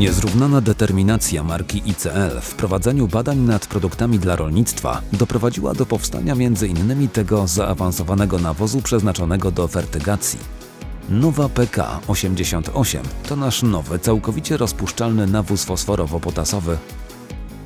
Niezrównana determinacja marki ICL w prowadzeniu badań nad produktami dla rolnictwa doprowadziła do powstania m.in. tego zaawansowanego nawozu przeznaczonego do fertygacji. Nowa PK88 to nasz nowy, całkowicie rozpuszczalny nawóz fosforowo-potasowy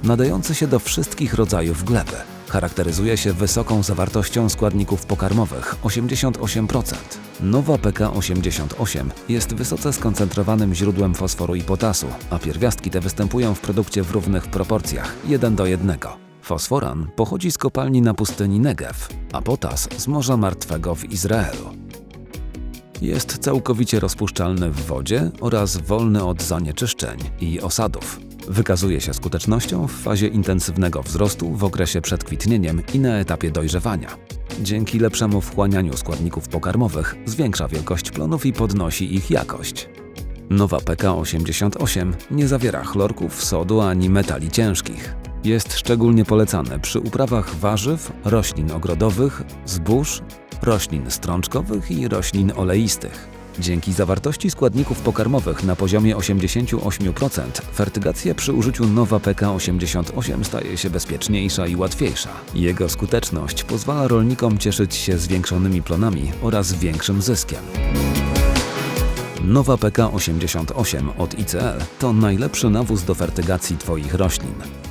nadający się do wszystkich rodzajów gleby. Charakteryzuje się wysoką zawartością składników pokarmowych 88%. Nowa PK88 jest wysoce skoncentrowanym źródłem fosforu i potasu, a pierwiastki te występują w produkcie w równych proporcjach 1 do 1. Fosforan pochodzi z kopalni na pustyni Negev, a potas z Morza Martwego w Izraelu. Jest całkowicie rozpuszczalny w wodzie oraz wolny od zanieczyszczeń i osadów. Wykazuje się skutecznością w fazie intensywnego wzrostu, w okresie przed kwitnieniem i na etapie dojrzewania. Dzięki lepszemu wchłanianiu składników pokarmowych zwiększa wielkość plonów i podnosi ich jakość. Nowa PK88 nie zawiera chlorków, sodu ani metali ciężkich. Jest szczególnie polecane przy uprawach warzyw, roślin ogrodowych, zbóż, roślin strączkowych i roślin oleistych. Dzięki zawartości składników pokarmowych na poziomie 88% fertygacja przy użyciu Nowa PK88 staje się bezpieczniejsza i łatwiejsza. Jego skuteczność pozwala rolnikom cieszyć się zwiększonymi plonami oraz większym zyskiem. Nowa PK88 od ICL to najlepszy nawóz do fertygacji Twoich roślin.